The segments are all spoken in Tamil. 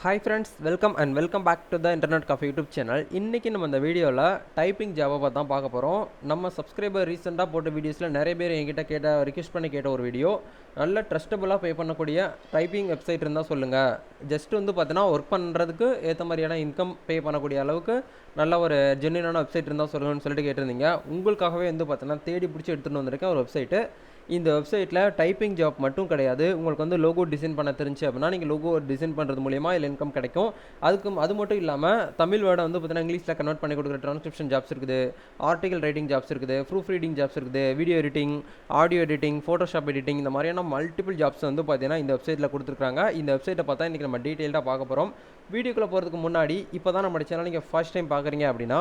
Hi friends welcome and welcome back to the internet coffee YouTube channel இன்றைக்கி நம்ம இந்த வீடியோவில் டைப்பிங் ஜாபை தான் பார்க்க போகிறோம் நம்ம சப்ஸ்கிரைபர் ரீசெண்டாக போட்ட வீடியோஸில் நிறைய பேர் என்கிட்ட கேட்ட ரிக்வெஸ்ட் பண்ணி கேட்ட ஒரு வீடியோ நல்ல ட்ரஸ்டபுளாக பே பண்ணக்கூடிய டைப்பிங் வெப்சைட் இருந்தால் சொல்லுங்கள் ஜஸ்ட் வந்து பார்த்தீங்கன்னா ஒர்க் பண்ணுறதுக்கு ஏற்ற மாதிரியான இன்கம் பே பண்ணக்கூடிய அளவுக்கு நல்ல ஒரு ஜென்யூனான வெப்சைட் இருந்தால் சொல்லுங்கன்னு சொல்லிட்டு கேட்டிருந்தீங்க. உங்களுக்காகவே வந்து பார்த்தீங்கன்னா தேடி பிடிச்சி எடுத்துகிட்டு வந்திருக்கேன் ஒரு வெப்சைட்டு இந்த வெப்சைட்டில் டைப்பிங் ஜாப் மட்டும் கிடையாது. உங்களுக்கு வந்து லோகோ டிசைன் பண்ண தெரிஞ்சு அப்படின்னா நீங்கள் லோகோ டிசைன் பண்ணுறது மூலியமாக இதில் இன்கம் கிடைக்கும். அதுக்கு அது மட்டும் இல்லாமல் தமிழ் வேர்டை வந்து பார்த்தீங்கன்னா இங்கிலீஷில் கன்வெர்ட் பண்ணி கொடுக்குற ட்ரான்ஸ்கிரிப்ஷன் ஜாப்ஸ் இருக்குது. ஆர்டிகல் ரைட்டிங் ஜாப்ஸ் இருக்குது. ப்ரூஃப் ரீடிங் ஜாப்ஸ் இருக்குது. Video editing audio editing Photoshop editing இந்த மாதிரியான மல்டிபிள் ஜாப்ஸ் வந்து பார்த்தீங்கன்னா இந்த வெப்சைட்டில் கொடுத்துருக்காங்க இந்த வெப்சைட்டை பார்த்தா இன்றைக்கி நம்ம டீட்டெயில்டாக பார்க்க போகிறோம் வீடியோக்குள்ளே போகிறதுக்கு முன்னாடி இப்போ தான் நம்ம சேனல் நீங்கள் ஃபர்ஸ்ட் டைம் பார்க்குறீங்க அப்படின்னா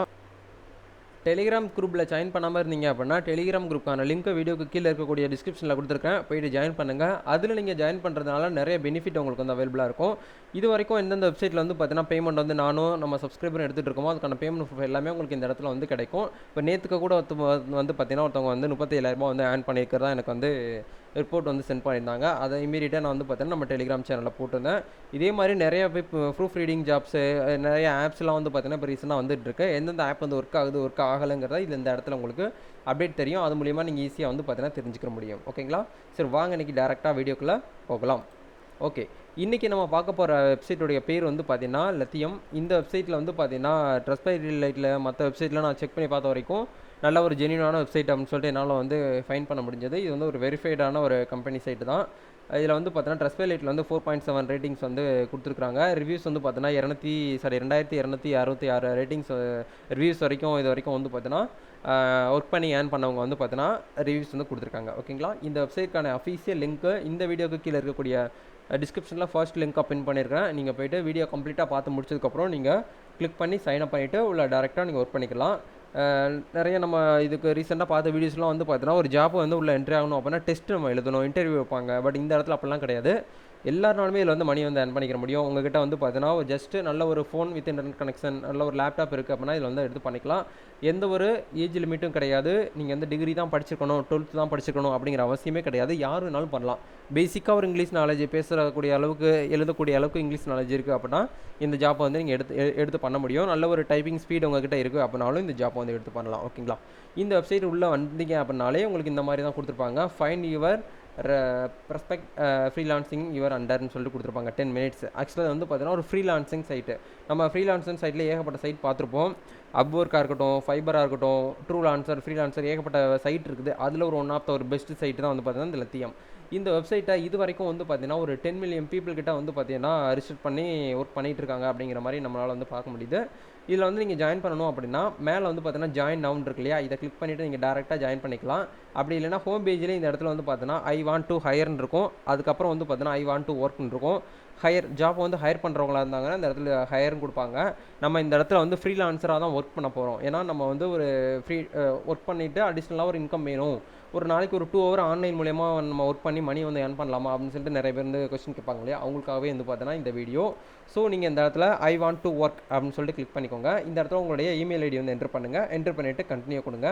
டெலிகிராம் குரூப்பில் ஜாயின் பண்ணாமல் இருந்தீங்க அப்படின்னா டெலிகிராம் குரூப்பான லிங்க் வீடியோக்கு கீழே இருக்கக்கூடிய டிஸ்கிரிப்ஷனில் கொடுத்துருக்கேன். போயிட்டு ஜாயின் பண்ணுங்கள் அதில் நீங்கள் ஜாயின் பண்ணுறதுனால நிறைய பெனிஃபிட் உங்களுக்கு வந்து அவைலபிளாக இருக்கும். இது வரைக்கும் எந்தெந்த வெப்சைட்டில் வந்து பார்த்தீங்கன்னா பேமெண்ட் வந்து நானும் நம்ம சப்ஸ்கிரைபர் எடுத்துகிட்டு இருக்கோமோ அதுக்கான பேமெண்ட் proof எல்லாமே உங்களுக்கு இந்த இடத்துல வந்து கிடைக்கும். இப்போ நேற்றுக்கு கூட வந்து பார்த்தீங்கன்னா ஒருத்தவங்க வந்து முப்பத்தி ஏழாயிரரூபா வந்து ஆன் பண்ணியிருக்கிறதா எனக்கு வந்து ரிப்போர்ட் வந்து சென்ட் பண்ணியிருந்தாங்க. அதை இமீடியட்டாக நான் வந்து பார்த்தீங்கன்னா நம்ம டெலிகிராம் சேனலில் போட்டிருந்தேன். இதே மாதிரி நிறைய ப்ரூஃப் ரீடிங் ஜாப்ஸு நிறைய ஆப்ஸ்லாம் வந்து பார்த்தீங்கன்னா இப்போ ரீசெண்டாக வந்துட்டு இருக்கு. எந்தெந்த ஆப் வந்து ஒர்க் ஆகுது ஒர்க் ஆகலைங்கிறத இது இந்த இடத்துல உங்களுக்கு அப்டேட் தெரியும். அது மூலியமாக நீங்கள் ஈஸியாக வந்து பார்த்தீங்கன்னா தெரிஞ்சுக்க முடியும். ஓகேங்களா சரி வாங்க இன்றைக்கி டேரெக்டாக வீடியோக்குள்ளே போகலாம். ஓகே. இன்றைக்கி நம்ம பார்க்க போகிற வெப்சைட்டுடைய பேர் வந்து பார்த்தீங்கன்னா லத்தியம். இந்த வெப்சைட்டில் வந்து பார்த்தீங்கன்னா ட்ரெஸ் பை லைட்டில் மற்ற வெப்சைட்டில் நான் செக் பண்ணி பார்த்த வரைக்கும் நல்ல ஒரு ஜெனியூனான வெப்சைட் அப்படின்னு சொல்லிட்டு என்னால் வந்து ஃபைன் பண்ண முடிஞ்சது. இது வந்து ஒரு வெரிஃபைடான ஒரு கம்பெனி சைட்டு தான். இதில் வந்து பார்த்தீங்கன்னா ட்ரெஸ் பை லைட்டில் வந்து ஃபோர் பாயிண்ட் செவன் ரேட்டிங்ஸ் வந்து கொடுத்துருக்காங்க ரிவ்யூஸ் வந்து பார்த்தீங்கன்னா இரநூத்தி சாரி ரெண்டாயிரத்தி இரநூத்தி அறுபத்தி ஆறு ரேட்டிங்ஸ் ரிவ்யூஸ் வரைக்கும் இது வரைக்கும் வந்து பார்த்தீங்கன்னா ஒர்க் பண்ணி ஏர்ன் பண்ணவங்க வந்து பார்த்தீங்கன்னா ரிவ்யூஸ் வந்து கொடுத்துருக்காங்க. ஓகேங்களா? இந்த வெப்சைட்டுக்கான அஃபீஷியல் லிங்க்கு இந்த வீடியோக்கு கீழே இருக்கக்கூடிய டிஸ்கிரிப்ஷனில் ஃபர்ஸ்ட் லிங்க்காக பின் பண்ணியிருக்கேன் நீங்கள் போயிட்டு வீடியோ கம்ப்ளீட்டாக பார்த்து முடிச்சதுக்கப்புறம் நீங்கள் கிளிக் பண்ணி சைன் அப் பண்ணிவிட்டு உள்ள டேரெக்டாக நீங்கள் ஒர்க் பண்ணிக்கலாம். நிறைய நம்ம இதுக்கு ரீசெண்டாக பார்த்த வீடியோஸ்லாம் வந்து பார்த்தீங்கன்னா ஒரு ஜாப் வந்து உள்ள என்ட்ரி ஆகணும் அப்படின்னா டெஸ்ட் நம்ம எழுதணும் இன்டர்வியூ வைப்பாங்க. பட் இந்த இடத்துல அப்படிலாம் கிடையாது. எல்லாருனாலுமே இதில் வந்து மணி வந்து ஏர்ன் பண்ணிக்கிற முடியும். உங்ககிட்ட வந்து பார்த்தீங்கன்னா ஜஸ்ட் நல்ல ஒரு ஃபோன் வித் இன்டர்நெட் கனெக்ஷன் நல்ல ஒரு லேப்டாப் இருக்குது அப்படின்னா இதில் வந்து எடுத்து பண்ணிக்கலாம். எந்த ஒரு ஏஜ் லிமிட்டும் கிடையாது. நீங்கள் வந்து டிகிரி தான் படிச்சிருக்கணும் டுவெல்த் தான் படிச்சிருக்கணும் அப்படிங்கிற அவசியமே கிடையாது. யார் வேணாலும் பண்ணலாம். பேசிக்காக ஒரு இங்கிலீஷ் நாலேஜ் பேசக்கூடிய அளவுக்கு எழுதக்கூடிய அளவுக்கு இங்கிலீஷ் நாலேஜ் இருக்குது அப்படின்னா இந்த ஜாப்பை வந்து நீங்கள் எடுத்து எ- எடுத்து பண்ண முடியும். நல்ல ஒரு டைப்பிங் ஸ்பீடு உங்ககிட்ட இருக்குது அப்படின்னாலும் இந்த ஜாப்பை வந்து எடுத்து பண்ணலாம். ஓகேங்களா இந்த வெப்சைட் உள்ளே வந்தீங்க அப்படின்னாலே உங்களுக்கு இந்த மாதிரி தான் கொடுத்துருப்பாங்க. Fine your prospect freelancing your அண்டர்னு சொல்லிட்டு கொடுத்துருப்பாங்க. டென் மினிட்ஸ் ஆக்சுவலாக வந்து பார்த்தீங்கன்னா ஒரு ஃப்ரீலான்சிங் சைட்டு நம்ம ஃப்ரீலான்சிங் சைட்டில் ஏகப்பட்ட சைட் பார்த்துருப்போம். அப்வொர்க்காக இருக்கட்டும் ஃபைபராக இருக்கட்டும் ட்ரூ லான்சர் ஃப்ரீலான்சர் ஏகப்பட்ட சைட் இருக்குது. அதில் ஒரு ஒன் ஆஃப் த ஒரு பெஸ்ட் சைட்டு தான் வந்து பார்த்தீங்கன்னா இந்த லத்தியம். இந்த வெப்சைட்டை இது வரைக்கும் வந்து பார்த்தீங்கன்னா ஒரு டென் மில்லியன் பீப்புள்கிட்ட வந்து பார்த்தீங்கன்னா ரிசர்ச் பண்ணி ஒர்க் பண்ணிகிட்டு இருக்காங்க அப்படிங்கிற மாதிரி நம்மளால் வந்து பார்க்க முடியுது. இதில் வந்து நீங்கள் ஜாயின் பண்ணணும் அப்படின்னா மேலே வந்து பார்த்தீங்கன்னா ஜாயின் நவுன் இருக்கு இல்லையா? இதை கிளிக் பண்ணிவிட்டு நீங்கள் டேரெக்டாக ஜாயின் பண்ணிக்கலாம். அப்படி இல்லைன்னா ஹோம் பேஜில் இந்த இடத்துல வந்து பார்த்தீங்கன்னா ஐ வாண்ட் டு ஹையர்னு இருக்கும். அதுக்கப்புறம் வந்து பார்த்தீங்கன்னா ஐ வாண்ட் டு ஒர்க்னு இருக்கும். ஹையர் ஜாப் வந்து ஹையர் பண்ணுறவங்களா இருந்தாங்கன்னா இந்த இடத்துல ஹையர்னு கொடுப்பாங்க. நம்ம இந்த இடத்துல வந்து ஃப்ரீலான்சராக தான் ஒர்க் பண்ண போகிறோம் ஏன்னா நம்ம வந்து ஒரு ஃப்ரீ ஒர்க் பண்ணிவிட்டு அடிஷ்னலாக ஒரு இன்கம் வேணும். ஒரு நாளைக்கு ஒரு டூ ஹவர் ஆன்லைன் மூலயமா நம்ம ஒர்க் பண்ணி மணி வந்து ஏர்ன் பண்ணலாமா அப்படின்னு சொல்லிட்டு நிறைய பேர் வந்து கொஸ்டின் கேட்பாங்க இல்லையா? அவங்களுக்காகவே வந்து பார்த்தோன்னா இந்த வீடியோ ஸோ நீங்கள் இந்த இடத்துல ஐ வாண்ட் டு ஒர்க் அப்படின்னு சொல்லிட்டு கிளிக் பண்ணிக்கோங்க. இந்த இடத்துல உங்களுடைய இமெயில் ஐடி வந்து என்டர் பண்ணுங்கள் என்டர் பண்ணிவிட்டு கண்டினியூ கொடுங்க.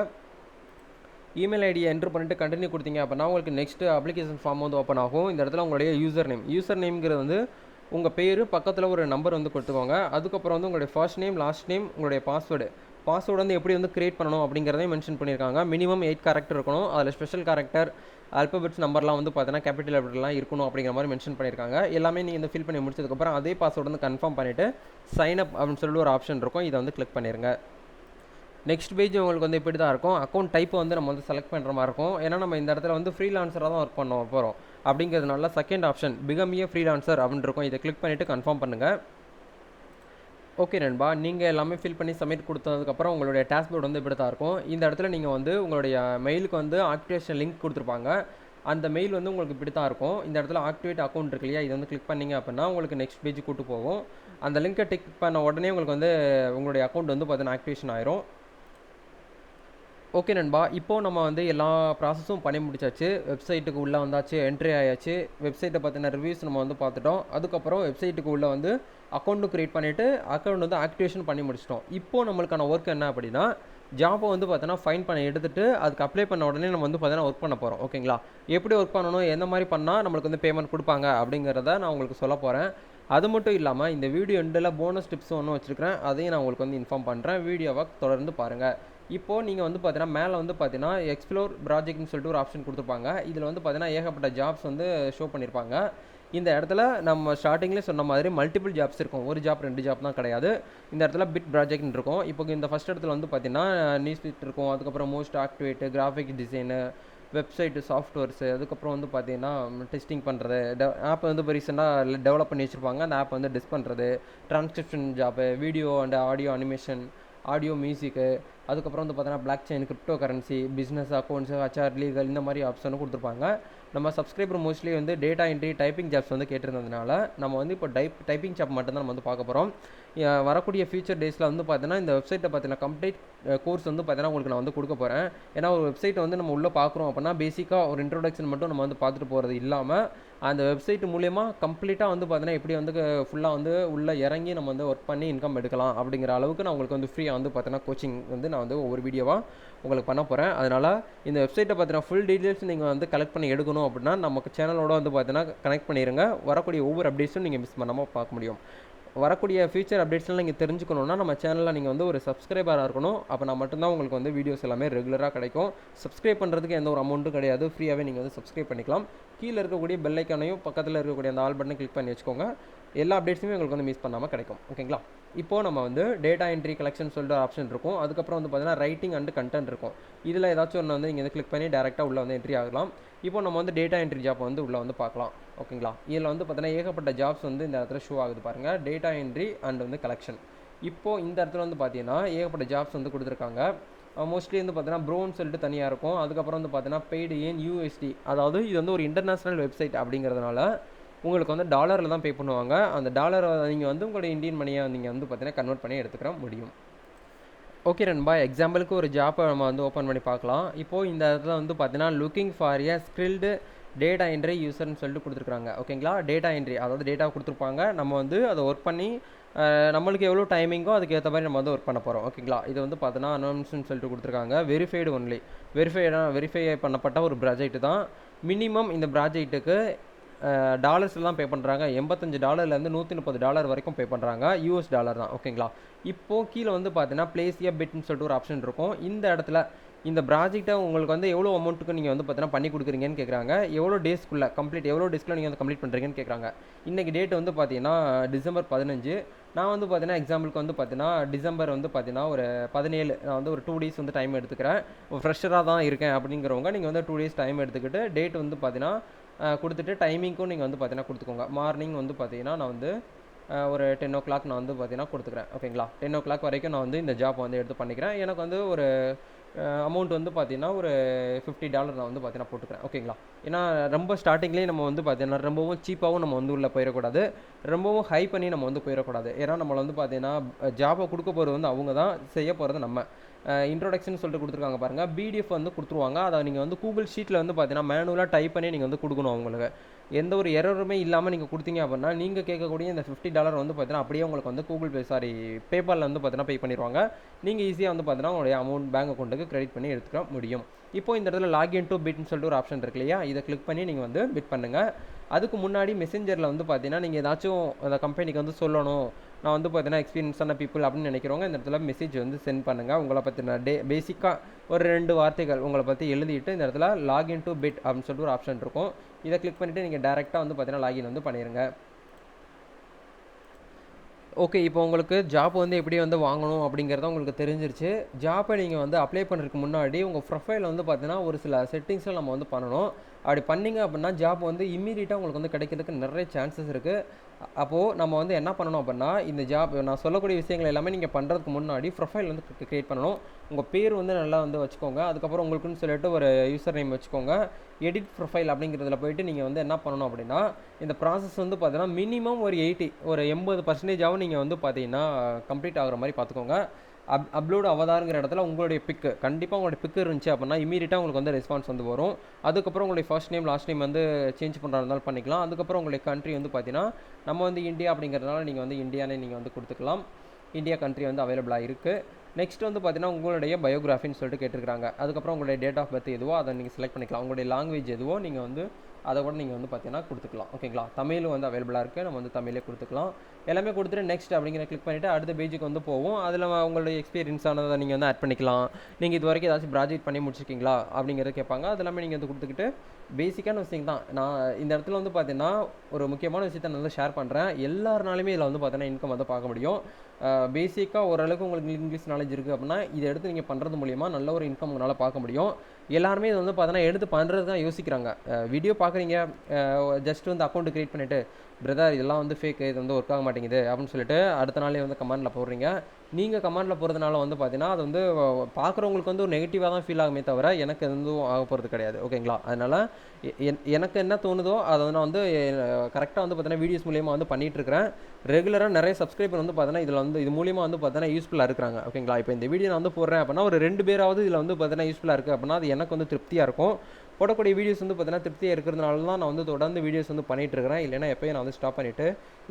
இமெயில் ஐடியை என்ட்ரு பண்ணிட்டு கண்டினியூ கொடுத்தீங்க அப்படின்னா உங்களுக்கு நெக்ஸ்ட்டு அப்ளிகேஷன் ஃபார்ம் வந்து ஓப்பன் ஆகும். இந்த இடத்துல உங்களுடைய யூசர் நேம் யூசர் நேம்ங்கிறது வந்து உங்கள் பேர் பக்கத்தில் ஒரு நம்பர் வந்து கொடுத்துக்கோங்க. அதுக்கப்புறம் வந்து உங்களுடைய ஃபர்ஸ்ட் நேம் லாஸ்ட் நேம் உங்களுடைய பாஸ்வேர்டு பாஸ்வேர்டு வந்து எப்படி வந்து கிரியேட் பண்ணணும் அப்படிங்கிறதையும் மென்ஷன் பண்ணியிருக்காங்க. மினிமம் எயிட் கேரக்டர் இருக்கணும். அதில் ஸ்பெஷல் கேரக்டர் அல்பபெட்ஸ் நம்பர்லாம் வந்து பார்த்தீங்கன்னா கேபிட்டல் லெட்டர்லாம் இருக்கணும் அப்படிங்கிற மாதிரி மென்ஷன் பண்ணியிருக்காங்க. எல்லாமே நீங்கள் இந்த ஃபில் பண்ணி முடிச்சதுக்கப்புறம் அதே பாஸ்வேர்டு வந்து கன்ஃபார்ம் பண்ணிவிட்டு சைன் அப் அப்படின்னு சொல்லிட்டு ஒரு ஆப்ஷன் இருக்கும். இதை வந்து கிளிக் பண்ணிடுங்க நெக்ஸ்ட் பேஜ் உங்களுக்கு வந்து இப்படி தான் இருக்கும். அக்கௌண்ட் டைப்பை வந்து நம்ம வந்து செலக்ட் பண்ணுற மாதிரி இருக்கும். ஏன்னா நம்ம இந்த இடத்துல வந்து ஃப்ரீலான்சராக தான் ஒர்க் பண்ண போகிறோம் அப்படிங்கிறதுனால செகண்ட் ஆப்ஷன் பிகம் ஃப்ரீலான்சர் அப்படின்னு இருக்கும். இதை கிளிக் பண்ணிவிட்டு கன்ஃபார்ம் பண்ணுங்கள் ஓகே நண்பா. நீங்கள் எல்லாமே ஃபில் பண்ணி சப்மிட் கொடுத்ததுக்கப்புறம் உங்களுடைய டேஷ்போர்ட் வந்து இப்படி தான் இருக்கும். இந்த இடத்துல நீங்கள் வந்து உங்களுடைய மெயிலுக்கு வந்து ஆக்டிவேஷன் லிங்க் கொடுத்துருப்பாங்க. அந்த மெயில் வந்து உங்களுக்கு இப்படி தான் இருக்கும். இந்த இடத்துல ஆக்டிவேட் அக்கௌண்ட் இருக்கு இல்லையா? இது வந்து கிளிக் பண்ணீங்க அப்படின்னா உங்களுக்கு நெக்ஸ்ட் பேஜ் கூட்டு போகும். அந்த லிங்க்கை டிக் பண்ண உடனே உங்களுக்கு வந்து உங்களுடைய அக்கௌண்ட் வந்து பார்த்தீங்கன்னா ஆக்டிவேஷன் ஆயிரும். ஓகே நண்பா இப்போது நம்ம வந்து எல்லா ப்ராசஸும் பண்ணி முடிச்சாச்சு. வெப்சைட்டுக்கு உள்ளே வந்தாச்சு என்ட்ரி ஆயாச்சு. வெப்சைட்டை பற்றின ரிவ்யூஸ் நம்ம வந்து பார்த்துட்டோம். அதுக்கப்புறம் வெப்சைட்டுக்கு உள்ளே வந்து அக்கௌண்ட்டு க்ரியேட் பண்ணிவிட்டு அக்கௌண்ட் வந்து ஆக்டிவேஷன் பண்ணி முடிச்சிட்டோம். இப்போது நம்மளுக்கான ஒர்க் என்ன அப்படின்னா ஜாப்பை வந்து பார்த்தினா ஃபைன் பண்ண எடுத்துட்டு அதுக்கு அப்ளை பண்ண உடனே நம்ம வந்து பார்த்தீங்கன்னா ஒர்க் பண்ண போகிறோம் ஓகேங்களா? எப்படி ஒர்க் பண்ணணும் எந்த மாதிரி பண்ணால் நம்மளுக்கு வந்து பேமெண்ட் கொடுப்பாங்க அப்படிங்கிறத நான் உங்களுக்கு சொல்ல போகிறேன் அது மட்டும் இல்லாமல் இந்த வீடியோ எண்டில் போனஸ் டிப்ஸ் ஒன்று வச்சுருக்கிறேன். அதையும் நான் உங்களுக்கு வந்து இன்ஃபார்ம் பண்ணுறேன் வீடியோவை தொடர்ந்து பாருங்கள் இப்போது நீங்கள் வந்து பார்த்தீங்கன்னா மேலே வந்து பார்த்தீங்கன்னா எக்ஸ்ப்ளோர் ப்ராஜெக்ட்னு சொல்லிட்டு ஒரு ஆப்ஷன் கொடுத்துருப்பாங்க. இதில் வந்து பார்த்தீங்கன்னா ஏகப்பட்ட ஜாப்ஸ் வந்து ஷோ பண்ணியிருப்பாங்க இந்த இடத்துல நம்ம ஸ்டார்டிங்லேயே சொன்ன மாதிரி மல்டிபிள் ஜாப்ஸ் இருக்கும். ஒரு ஜாப் ரெண்டு ஜாப் தான் கிடையாது. இந்த இடத்துல பிட் ப்ராஜெக்ட்னு இருக்கும். இப்போ இந்த ஃபஸ்ட் இடத்துல வந்து பார்த்தீங்கன்னா நியூஸ் ஃபீட் இருக்கும். அதுக்கப்புறம் most activate graphic design website softwares அதுக்கப்புறம் வந்து பார்த்தீங்கன்னா டெஸ்டிங் பண்ணுறது ஆப் வந்து இப்போ ரீசெண்டாக டெவலப் பண்ணி வச்சுருப்பாங்க. அந்த ஆப் வந்து டிஸ் பண்ணுறது transcription job video and audio animation audio music அதுக்கப்புறம் வந்து பார்த்தீங்கன்னா blockchain cryptocurrency business accounts HR legal இந்த மாதிரி ஆப்ஷனும் கொடுத்துருப்பாங்க. நம்ம சப்ஸ்கிரைபர் மோஸ்ட்லி வந்து டேட்டா என்ட்ரி டைப்பிங் ஜாப்ஸ் வந்து கேட்டிருந்ததுனால நம்ம வந்து இப்போ டைப் டைப்பிங் ஜாப் மட்டும்தான் நம்ம வந்து பார்க்க போகிறோம் வரக்கூடிய ஃபியூச்சர் டேஸில் வந்து பார்த்தீங்கன்னா இந்த வெப்சைட்டை பார்த்தீங்கன்னா கம்ப்ளீட் கோர்ஸ் வந்து பார்த்தீங்கன்னா உங்களுக்கு நான் வந்து கொடுக்க போகிறேன் ஏன்னா ஒரு வெப்சைட்டை வந்து நம்ம உள்ளே பார்க்குறோம் அப்படின்னா பேசிக்காக ஒரு இன்ட்ரோடக்ஷன் மட்டும் நம்ம வந்து பார்த்துட்டு போகிறது இல்லாமல் அந்த வெப்சைட் மூலயமா கம்ப்ளீட்டாக வந்து பார்த்தீங்கன்னா எப்படி வந்து ஃபுல்லாக வந்து உள்ளே இறங்கி நம்ம வந்து ஒர்க் பண்ணி இன்கம் எடுக்கலாம் அப்படிங்கிற அளவுக்கு நான் உங்களுக்கு வந்து ஃப்ரீயாக வந்து பார்த்தீங்கன்னா கோச்சிங் வந்து நான் வந்து ஒவ்வொரு வீடியோவாக உங்களுக்கு பண்ண போகிறேன் அதனால் இந்த வெப்சைட்டை பார்த்தீங்கன்னா ஃபுல் டீட்டெயில்ஸ் நீங்கள் வந்து கலெக்ட் பண்ணி எடுக்கணும் அப்படின்னா நமக்கு சேனலோட வந்து பார்த்தீங்கன்னா கனெக்ட் பண்ணிடுங்க வரக்கூடிய ஒவ்வொரு அப்டேட்ஸும் நீங்கள் மிஸ் பண்ணாமல் பார்க்க முடியும். வரக்கூடிய ஃபியூச்சர் அப்டேட்ஸ்லாம் நீங்கள் தெரிஞ்சுக்கணுன்னா நம்ம சேனலில் நீங்கள் வந்து ஒரு சப்ஸ்கிரைபராக இருக்கணும். அப்போ நான் மட்டும்தான் உங்களுக்கு வந்து வீடியோஸ் எல்லாமே ரெகுலராக கிடைக்கும். சப்ஸ்கிரைப் பண்ணுறதுக்கு எந்த ஒரு அமௌண்ட்டும் கிடையாது. ஃப்ரீயாகவே நீங்கள் வந்து சப்ஸ்கிரைப் பண்ணிக்கலாம். கீழே இருக்கக்கூடிய பெல் ஐக்கானையும் பக்கத்தில் இருக்கக்கூடிய அந்த ஆல் பட்டனை கிளிக் பண்ணி வச்சுக்கோங்க. எல்லா அப்டேட்ஸுமே உங்களுக்கு வந்து மிஸ் பண்ணாமல் கிடைக்கும். ஓகேங்களா இப்போது நம்ம வந்து டேட்டா என்ட்ரி கலெக்ஷன் சொல்லிட்டு ஆப்ஷன் இருக்கும். அதுக்கப்புறம் வந்து பார்த்தீங்கன்னா ரைட்டிங் அண்ட் கண்டென்ட் இருக்கும். இதில் ஏதாச்சும் ஒன்று வந்து நீங்கள் வந்து கிளிக் பண்ணி டேரெக்டாக உள்ளே வந்து என்ட்ரி ஆகலாம். இப்போ நம்ம வந்து டேட்டா என்ட்ரி ஜாப் வந்து உள்ளே வந்து பார்க்கலாம். ஓகேங்களா இதில் வந்து பார்த்தீங்கன்னா ஏகப்பட்ட ஜாப்ஸ் வந்து இந்த இடத்துல ஷோ ஆகுது பாருங்கள் டேட்டா என்ட்ரி அண்ட் வந்து கலெக்ஷன் இப்போது இந்த இடத்துல வந்து பார்த்தீங்கன்னா ஏகப்பட்ட ஜாப்ஸ் வந்து கொடுத்துருக்காங்க. மோஸ்ட்லி வந்து பார்த்தீங்கன்னா ப்ரோன்னு சொல்லிட்டு தனியாக இருக்கும். அதுக்கப்புறம் வந்து பார்த்தீங்கன்னா பெய்டு ஏன் யூஎஸ்டி அதாவது இது வந்து ஒரு இன்டர்நேஷ்னல் வெப்சைட் அப்படிங்கிறதுனால உங்களுக்கு வந்து டாலரில் தான் பே பண்ணுவாங்க. அந்த டாலரை நீங்கள் வந்து உங்களோட இந்தியன் மணியை நீங்கள் வந்து பார்த்தீங்கன்னா கன்வெர்ட் பண்ணி எடுத்துக்கிற முடியும். ஓகே நண்பா எக்ஸாம்பிளுக்கு ஒரு ஜாப்பை நம்ம வந்து ஓப்பன் பண்ணி பார்க்கலாம். இப்போது இந்த இடத்துல வந்து பார்த்தீங்கன்னா looking for a skilled data entry யூசர்னு சொல்லிட்டு கொடுத்துருக்காங்க ஓகேங்களா டேட்டா என்ட்ரி அதாவது டேட்டா கொடுத்துருப்பாங்க. நம்ம வந்து அதை ஒர்க் பண்ணி நம்மளுக்கு எவ்வளோ டைமிங்கோ அதுக்கேற்ற மாதிரி நம்ம வந்து ஒர்க் பண்ண போகிறோம் ஓகேங்களா இது வந்து பார்த்தோன்னா அனௌன்ஸ்னு சொல்லிட்டு கொடுத்துருக்காங்க. வெரிஃபைடு ஒன்லி வெரிஃபைடாக வெரிஃபை பண்ணப்பட்ட ஒரு ப்ராஜெக்ட் தான். மினிமம் இந்த ப்ராஜெக்ட்டுக்கு டாலர்ஸ்லாம் பே பண்ணுறாங்க எண்பத்தஞ்சு டாலர்லேருந்து நூற்றி முப்பது டாலர் வரைக்கும் பே பண்ணுறாங்க யூஎஸ் டாலர் தான். ஓகேங்களா இப்போது கீழே வந்து பார்த்தீங்கன்னா பிளேஸ் ஏ பிட்னு சொல்லிட்டு ஒரு ஆப்ஷன் இருக்கும். இந்த இடத்துல இந்த ப்ராஜெக்ட்டை உங்களுக்கு வந்து எவ்வளோ அமௌண்ட்டுக்கு நீங்கள் வந்து பார்த்தீங்கன்னா பண்ணி கொடுக்குறீங்கன்னு கேட்குறாங்க எவ்வளோ டேஸ்க்குள்ளே கம்ப்ளீட் எவ்வளோ டேஸ்க்குள்ள நீங்கள் வந்து கம்ப்ளீட் பண்ணுறீங்கன்னு கேட்குறாங்க இன்றைக்கி டேட் வந்து பார்த்தீங்கன்னா டிசம்பர் பதினஞ்சு. நான் வந்து பார்த்தீங்கன்னா எக்ஸாம்பிளுக்கு வந்து பார்த்தீங்கன்னா டிசம்பர் வந்து பார்த்தீங்கன்னா ஒரு பதினேழு. நான் வந்து ஒரு டூ டேஸ் வந்து டைம் எடுத்துக்கிறேன். ஃப்ரெஷராக தான் இருக்கேன் அப்படிங்கிறவங்க நீங்கள் வந்து டூ டேஸ் டைம் எடுத்துக்கிட்டு டேட் வந்து பார்த்தீங்கன்னா கொடுத்துட்டு டைமிங்க்கும் நீங்கள் வந்து பார்த்தீங்கன்னா கொடுத்துக்கோங்க. மார்னிங் வந்து பார்த்தீங்கன்னா நான் வந்து ஒரு டென் ஓ கிளாக் நான் வந்து பார்த்தீங்கன்னா கொடுத்துக்கிறேன். ஓகேங்களா டென் ஓ கிளாக் வரைக்கும் நான் வந்து இந்த ஜாப் வந்து எடுத்து பண்ணிக்கிறேன். எனக்கு வந்து ஒரு அமௌண்ட் வந்து பார்த்தீங்கன்னா ஒரு ஃபிஃப்டி டாலர் நான் வந்து பார்த்தீங்கன்னா போட்டுக்கிறேன். ஓகேங்களா ஏன்னா ரொம்ப ஸ்டார்டிங்லேயே நம்ம வந்து பார்த்தீங்கன்னா ரொம்பவும் சீப்பாகவும் நம்ம வந்து உள்ளே போயிடக்கூடாது. ரொம்பவும் ஹை பண்ணி நம்ம வந்து போயிடக்கூடாது. ஏன்னா நம்மளை வந்து பார்த்தீங்கன்னா ஜாபை கொடுக்க போகிறது வந்து அவங்க தான் செய்ய போகிறது நம்ம. இன்ட்ரோடக்ஷன் சொல்லிட்டு கொடுத்துருக்காங்க பாருங்கள் பிடிஎஃப் வந்து கொடுத்துருவாங்க. அதை நீங்கள் வந்து கூகுள் ஷீட்டில் வந்து பார்த்தீங்கன்னா மேனுவலாக டைப் பண்ணி நீங்கள் வந்து கொடுக்கணும் அவங்களுக்கு. எந்த ஒரு எரருமே இல்லாமல் நீங்கள் கொடுத்தீங்க அப்படின்னா நீங்கள் கேட்கக்கூடிய இந்த ஃபிஃப்டி டாலர் வந்து பார்த்தீங்கன்னா அப்படியே உங்களுக்கு வந்து கூகுள் பே சாரி பேபாலில் வந்து பார்த்தீங்கன்னா பே பண்ணிடுவாங்க நீங்கள் ஈஸியாக வந்து பார்த்தீங்கன்னா உங்களுடைய அமௌண்ட் பேங்க் அக்கௌண்ட்டுக்கு கிரெடிட் பண்ணி எடுத்துக்க முடியும். இப்போ இந்த இடத்துல லாகின் டு பிட்னு சொல்லிட்டு ஒரு ஆப்ஷன் இருக்கு இல்லையா? இதை கிளிக் பண்ணி நீங்கள் வந்து பிட் பண்ணுங்கள் அதுக்கு முன்னாடி மெசேஞ்சரில் வந்து பார்த்தீங்கன்னா நீங்கள் ஏதாச்சும் அந்த கம்பெனிக்கு வந்து சொல்லணும். நான் வந்து பார்த்தீங்கன்னா எக்ஸ்பீரியன்ஸான பீப்புள் அப்படின்னு நினைக்கிறவங்க இந்த இடத்துல மெசேஜ் வந்து சென்ட் பண்ணுங்கள் உங்களை பற்றின டே பேசிக்காக ஒரு ரெண்டு வார்த்தைகள் உங்களை பற்றி எழுதிட்டு இந்த இடத்துல லாகின் டு பிட் அப்படின்னு சொல்லிட்டு ஒரு ஆப்ஷன் இருக்கும். இதை கிளிக் பண்ணிவிட்டு நீங்கள் டேரெக்டாக வந்து பார்த்தீங்கன்னா லாகின் வந்து பண்ணிடுங்க ஓகே இப்போ உங்களுக்கு ஜாப் வந்து எப்படி வந்து வாங்கணும் அப்படிங்கிறத உங்களுக்கு தெரிஞ்சிருச்சு. ஜாப்பை நீங்கள் வந்து அப்ளை பண்ணுறதுக்கு முன்னாடி உங்கள் ப்ரொஃபைல் வந்து பார்த்தீங்கன்னா ஒரு சில செட்டிங்ஸில் நம்ம வந்து பண்ணணும். அப்படி பண்ணிங்க அப்படின்னா ஜாப் வந்து இம்மீடியட்டாக உங்களுக்கு வந்து கிடைக்கிறதுக்கு நிறைய சான்சஸ் இருக்குது அப்போது நம்ம வந்து என்ன பண்ணணும் அப்படின்னா இந்த ஜாப் நான் சொல்லக்கூடிய விஷயங்கள் எல்லாமே நீங்கள் பண்ணுறதுக்கு முன்னாடி ப்ரொஃபைல் வந்து க்ரியேட் பண்ணணும். உங்கள் பேர் வந்து நல்லா வந்து வச்சுக்கோங்க. அதுக்கப்புறம் உங்களுக்குன்னு சொல்லிட்டு ஒரு யூசர் நேம் வச்சுக்கோங்க. எடிட் ப்ரொஃபைல் அப்படிங்கிறதுல போயிட்டு நீங்கள் வந்து என்ன பண்ணணும் அப்படின்னா இந்த ப்ராசஸ் வந்து பார்த்தீங்கன்னா மினிமம் ஒரு எயிட்டி ஒரு எண்பது பர்சன்டேஜாகவும் நீங்கள் வந்து பார்த்தீங்கன்னா கம்ப்ளீட் ஆகிற மாதிரி பார்த்துக்கோங்க அப் அப்லோடு அவதாருங்கிற இடத்துல உங்களுடைய பிக்கு கண்டிப்பாக உங்களுடைய பிக்கு இருந்துச்சு அப்படின்னா இமீடியட்டாக உங்களுக்கு வந்து ரெஸ்பான்ஸ் வந்து வரும். அதுக்கப்புறம் உங்களுடைய ஃபர்ஸ்ட் நேம் லாஸ்ட் நேம் வந்து சேஞ்ச் பண்ணுறா இருந்தாலும் பண்ணிக்கலாம். அதுக்கப்புறம் உங்களுடைய கண்ட்ரி வந்து பார்த்தீங்கன்னா நம்ம வந்து இந்தியா அப்படிங்கிறதுனால நீங்கள் வந்து இந்தியானே நீங்கள் வந்து கொடுத்துக்கலாம். இந்தியா கண்ட்ரி வந்து அவைலபிளாக இருக்குது நெக்ஸ்ட் வந்து பார்த்தீங்கன்னா உங்களுடைய பயோகிராஃபின்னு சொல்லிட்டு கேட்டிருக்காங்க அதுக்கப்புறம் உங்களுடைய டேட் ஆஃப் பர்த் எதுவோ அதை நீங்கள் செலக்ட் பண்ணிக்கலாம். உங்களுடைய லாங்குவேஜ் எதுவோ நீங்கள் வந்து அதை கூட நீங்கள் வந்து பார்த்தீங்கன்னா கொடுத்துக்கலாம். ஓகேங்களா? தமிழும் வந்து அவைலபிளாக இருக்குது நம்ம வந்து தமிழே கொடுத்துக்கலாம். எல்லாமே கொடுத்துட்டு நெக்ஸ்ட் அப்படிங்கிற கிளிக் பண்ணிவிட்டு அடுத்த பேஜுக்கு வந்து போவோம். அதில் உங்களுடைய எக்ஸ்பீரியன்ஸ் ஆனதை நீங்கள் வந்து ஆட் பண்ணிக்கலாம். நீங்கள் இது வரைக்கும் ஏதாச்சும் ப்ராஜெக்ட் பண்ணி முடிச்சிருக்கீங்களா? அப்படிங்கிறத கேட்பாங்க. அது எல்லாமே நீங்கள் வந்து கொடுத்துக்கிட்டு பேசிக்கான விஷயம் தான். நான் இந்த இடத்துல வந்து பார்த்தீங்கன்னா ஒரு முக்கியமான விஷயத்த நான் வந்து ஷேர் பண்ணுறேன் எல்லாருனாலுமே இதில் வந்து பார்த்தீங்கன்னா இன்கம் வந்து பார்க்க முடியும். பேசிக்காக ஓரளவுக்கு உங்களுக்கு இங்கிலீஷ் நாலேஜ் இருக்குது அப்படின்னா இதை எடுத்து நீங்கள் பண்ணுறது மூலிமா நல்ல ஒரு இன்கம் உங்களால் பார்க்க முடியும். எல்லாருமே இது வந்து பார்த்தோன்னா எடுத்து பண்ணுறது தான் யோசிக்கிறாங்க. வீடியோ பார்க்குறீங்க ஜஸ்ட் வந்து அக்கௌண்ட் க்ரியேட் பண்ணிவிட்டு பிரதர் இதெல்லாம் வந்து ஃபேக் இது வந்து ஒர்க் ஆக மாட்டேங்குது அப்படின்னு சொல்லிட்டு அடுத்த நாளே வந்து கமாண்டில் போடுறீங்க. நீங்கள் கமாண்டில் போகிறதுனால வந்து பார்த்தீங்கன்னா அது வந்து பார்க்குறவங்களுக்கு வந்து ஒரு நெகட்டிவாக தான் ஃபீல் ஆகுமே தவிர எனக்கு எதுவும் வந்து ஆக போகிறது கிடையாது. ஓகேங்களா? அதனால் எனக்கு என்ன தோணுதோ அதை வந்து நான் வந்து கரெக்டாக வந்து பார்த்தீங்கன்னா வீடியோஸ் மூலியமாக வந்து பண்ணிகிட்டு இருக்கிறேன். ரெகுலராக நிறைய சப்ஸ்கிரைபர் வந்து பார்த்தீங்கன்னா இதில் வந்து இது மூலியமாக வந்து பார்த்தீங்கன்னா யூஸ்ஃபுல்லாக இருக்கிறாங்க. ஓகேங்களா? இப்போ இந்த வீடியோ நான் வந்து போடுறேன் அப்படின்னா ஒரு ரெண்டு பேராவது இதில் வந்து பார்த்தீங்கன்னா யூஸ்ஃபுல்லாக இருக்குது அப்படின்னா அது எனக்கு வந்து திருப்தியாக இருக்கும். போடக்கூடிய வீடியோஸ் வந்து பார்த்தீங்கன்னா திருப்தியாக இருக்கிறதுனால தான் நான் வந்து தொடர்ந்து வீடியோஸ் வந்து பண்ணிட்டு இருக்கிறேன். இல்லைனா எப்போயும் நான் வந்து ஸ்டாப் பண்ணிவிட்டு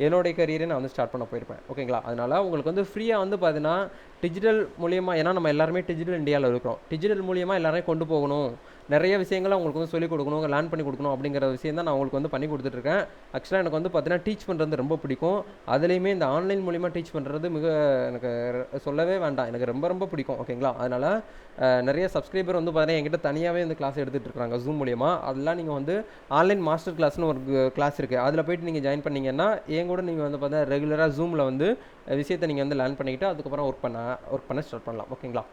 என்னுடைய கரியரை நான் வந்து ஸ்டார்ட் பண்ண போயிருப்பேன். ஓகேங்களா அதனால் உங்களுக்கு வந்து ஃப்ரீயாக வந்து பார்த்தீங்கன்னா டிஜிட்டல் மூலியமாக ஏன்னா நம்ம எல்லாருமே டிஜிட்டல் இந்தியாவில் இருக்கிறோம். டிஜிட்டல் மூலியமாக எல்லாரையும் கொண்டு போகணும். நிறைய விஷயங்களை உங்களுக்கு வந்து சொல்லிக் கொடுக்கணும் லேர்ன் பண்ணி கொடுக்கணும் அப்படிங்கிற விஷயம் தான் நான் உங்களுக்கு வந்து பண்ணி கொடுத்துட்ருக்கேன். ஆக்சுவலாக எனக்கு வந்து பார்த்தீங்கன்னா டீச் பண்ணுறது ரொம்ப பிடிக்கும். அதுலேயுமே இந்த ஆன்லைன் மூலிமா டீச் பண்ணுறது மிக எனக்கு சொல்லவே வேண்டாம். எனக்கு ரொம்ப ரொம்ப பிடிக்கும். ஓகேங்களா அதனால் நிறைய சப்ஸ்கிரைபர் வந்து பார்த்தீங்கன்னா என்கிட்ட தனியாகவே வந்து கிளாஸ் எடுத்துகிட்டு இருக்காங்க ஜூம் மூலியமா. அதெல்லாம் நீங்கள் வந்து ஆன்லைன் மாஸ்டர் கிளாஸ்னு ஒரு கிளாஸ் இருக்குது அதில் போயிட்டு நீங்கள் ஜாயின் பண்ணிங்கன்னா என் கூட நீங்கள் வந்து பார்த்தீங்கன்னா ரெகுலராக ஜூமில் வந்து விஷயத்தை நீங்கள் வந்து லேர்ன் பண்ணிக்கிட்டு அதுக்கப்புறம் ஒர்க் பண்ண ஒர்க் பண்ண ஸ்டார்ட் பண்ணலாம். ஓகேங்களா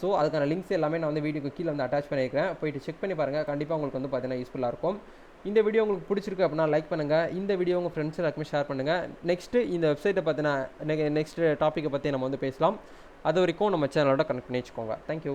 ஸோ அதுக்கான லிங்க்ஸ் எல்லாமே நான் வந்து வீடியோக்கு கீழே வந்து அட்டாச் பண்ணியிருக்கேன் போயிட்டு செக் பண்ணி பாருங்கள் கண்டிப்பாக உங்களுக்கு வந்து பார்த்தீங்கன்னா யூஸ்ஃபுல்லாக இருக்கும். இந்த வீடியோ உங்களுக்கு பிடிச்சிருக்கு அப்படின்னா லைக் பண்ணுங்கள் இந்த வீடியோ உங்கள் ஃப்ரெண்ட்ஸ் எல்லாருக்குமே ஷேர் பண்ணுங்கள் நெக்ஸ்ட்டு இந்த வெப்சைட்டை பற்றின நெக்ஸ்ட் டாப்பிக்கை பற்றி நம்ம வந்து பேசலாம். அது வரைக்கும் நம்ம சேனலோட கனெக்ட் பண்ணி வச்சுக்கோங்க தேங்க்யூ